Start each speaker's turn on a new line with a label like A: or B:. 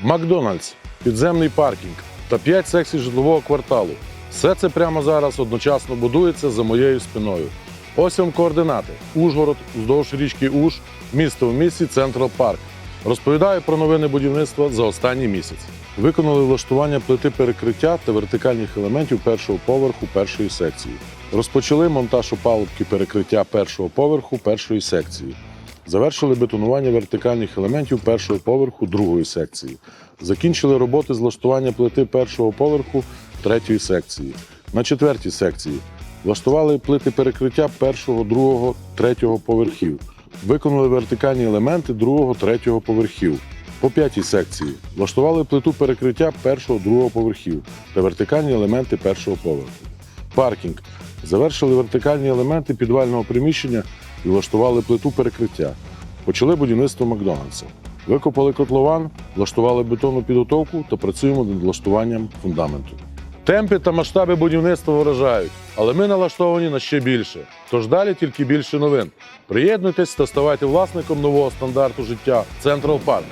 A: Макдональдс, підземний паркінг та 5 секцій житлового кварталу. Все це прямо зараз одночасно будується за моєю спиною. Ось вам координати: Ужгород, вздовж річки Уж, місто в місті Централ Парк. Розповідаю про новини будівництва за останній місяць. Виконали влаштування плити перекриття та вертикальних елементів першого поверху першої секції. Розпочали монтаж опалубки перекриття першого поверху першої секції. Завершили бетонування вертикальних елементів першого поверху другої секції. Закінчили роботи з влаштування плити першого поверху третьої секції. На четвертій секції влаштували плити перекриття першого, другого, третього поверхів. Виконали вертикальні елементи другого, третього поверхів. По п'ятій секції влаштували плиту перекриття першого, другого поверхів та вертикальні елементи першого поверху. Паркінг. Завершили вертикальні елементи підвального приміщення і влаштували плиту перекриття. Почали будівництво Макдональдса. Викопали котлован, влаштували бетонну підготовку та працюємо над влаштуванням фундаменту. Темпи та масштаби будівництва вражають, але ми налаштовані на ще більше. Тож далі тільки більше новин. Приєднуйтесь та ставайте власником нового стандарту життя Централ Парк.